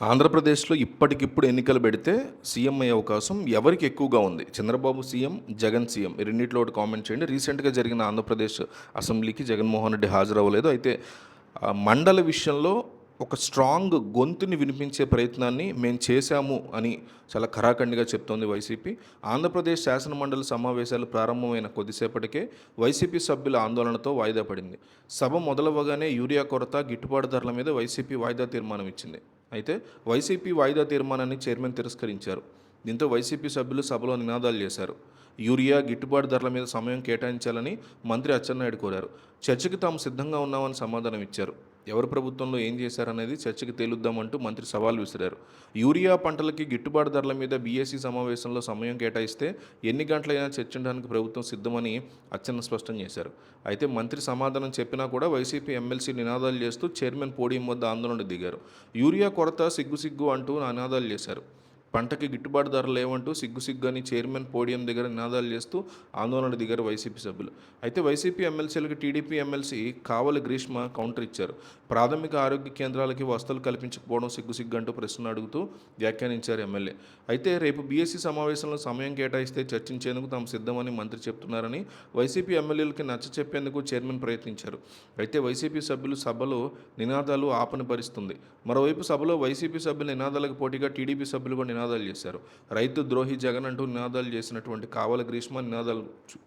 ఆంధ్రప్రదేశ్లో ఇప్పటికిప్పుడు ఎన్నికలు పెడితే సీఎం అయ్యే అవకాశం ఎవరికి ఎక్కువగా ఉంది? చంద్రబాబు సీఎం జగన్ సీఎం రెండింటిలో ఒకటి కామెంట్ చేయండి. రీసెంట్గా జరిగిన ఆంధ్రప్రదేశ్ అసెంబ్లీకి జగన్మోహన్ రెడ్డి హాజరవ్వలేదు. అయితే మండల విషయంలో ఒక స్ట్రాంగ్ గొంతుని వినిపించే ప్రయత్నాన్ని మేము చేశాము అని చాలా ఖరాఖండిగా చెప్తోంది వైసీపీ. ఆంధ్రప్రదేశ్ శాసనమండలి సమావేశాలు ప్రారంభమైన కొద్దిసేపటికే వైసీపీ సభ్యుల ఆందోళనతో వాయిదా పడింది. సభ మొదలవగానే యూరియా కొరత గిట్టుబాటు ధరల మీద వైసీపీ వాయిదా తీర్మానం ఇచ్చింది. అయితే వైసీపీ వాయిదా తీర్మానాన్ని చైర్మన్ తిరస్కరించారు. దీంతో వైసీపీ సభ్యులు సభలో నినాదాలు చేశారు. యూరియా గిట్టుబాటు ధరల మీద సమయం కేటాయించాలని మంత్రి అచ్చెన్నాయుడు కోరారు. చర్చకి తాము సిద్ధంగా ఉన్నామని సమాధానం ఇచ్చారు ఎవరు ప్రభుత్వంలో ఏం చేశారనేది చర్చకి తేలుద్దామంటూ మంత్రి సవాల్ విసిరారు. యూరియా పంటలకి గిట్టుబాటు ధరల మీద బీఎస్సీ సమావేశంలో సమయం కేటాయిస్తే ఎన్ని గంటలైనా చర్చించడానికి ప్రభుత్వం సిద్ధమని అచ్చెన్న స్పష్టం చేశారు. అయితే మంత్రి సమాధానం చెప్పినా కూడా వైసీపీ ఎమ్మెల్సీ నినాదాలు చేస్తూ చైర్మన్ పోడియం వద్ద ఆందోళన దిగారు. యూరియా కొరత సిగ్గు సిగ్గు అంటూ నినాదాలు చేశారు. పంటకి గిట్టుబాటు ధర లేవంటూ సిగ్గు సిగ్గు అని చైర్మన్ పోడియం దగ్గర నినాదాలు చేస్తూ ఆందోళన దిగారు వైసీపీ సభ్యులు. అయితే YCP ఎమ్మెల్సీలకు TDP MLC Kavali Greeshma counter ఇచ్చారు. ప్రాథమిక ఆరోగ్య కేంద్రాలకి వసతులు కల్పించకపోవడం సిగ్గు సిగ్గు అంటూ ప్రశ్న అడుగుతూ వ్యాఖ్యానించారు ఎమ్మెల్యే. అయితే రేపు బీఎస్సీ సమావేశంలో సమయం కేటాయిస్తే చర్చించేందుకు తాము సిద్ధమని మంత్రి చెప్తున్నారని వైసీపీ ఎమ్మెల్యేలకి నచ్చ చెప్పేందుకు చైర్మన్ ప్రయత్నించారు. అయితే వైసీపీ సభ్యులు సభలో నినాదాలు ఆపని భరిస్తుంది మరోవైపు సభలో వైసీపీ సభ్యుల నినాదాలకు పోటీగా టీడీపీ సభ్యులు కూడా నినాదాలు నినాదాలు చేశారు. రైతు ద్రోహి జగన్ అంటూ నినాదాలు చేసినటువంటి కావల గ్రీష్మ నినాదాలు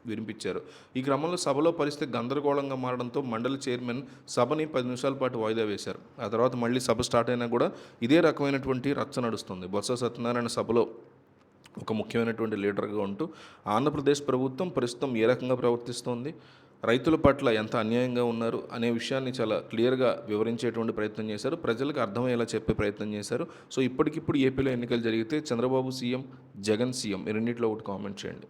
వినిపించారు. ఈ క్రమంలో సభలో పరిస్థితి గందరగోళంగా మారడంతో మండలి చైర్మన్ సభని పది నిమిషాల పాటు వాయిదా వేశారు. ఆ తర్వాత మళ్ళీ సభ స్టార్ట్ అయినా కూడా ఇదే రకమైనటువంటి రచ్చ నడుస్తుంది. బొత్స సత్యనారాయణ సభలో ఒక ముఖ్యమైనటువంటి లీడర్గా ఉంటూ ఆంధ్రప్రదేశ్ ప్రభుత్వం ప్రస్తుతం ఏ రకంగా ప్రవర్తిస్తోంది? రైతుల పట్ల ఎంత అన్యాయంగా ఉన్నారు అనే విషయాన్ని చాలా క్లియర్గా వివరించేటువంటి ప్రయత్నం చేశారు. ప్రజలకు అర్థమయ్యేలా చెప్పే ప్రయత్నం చేశారు. సో ఇప్పటికిప్పుడు ఏపీలో ఎన్నికలు జరిగితే చంద్రబాబు సీఎం జగన్ సీఎం ఈ ఒకటి కామెంట్ చేయండి.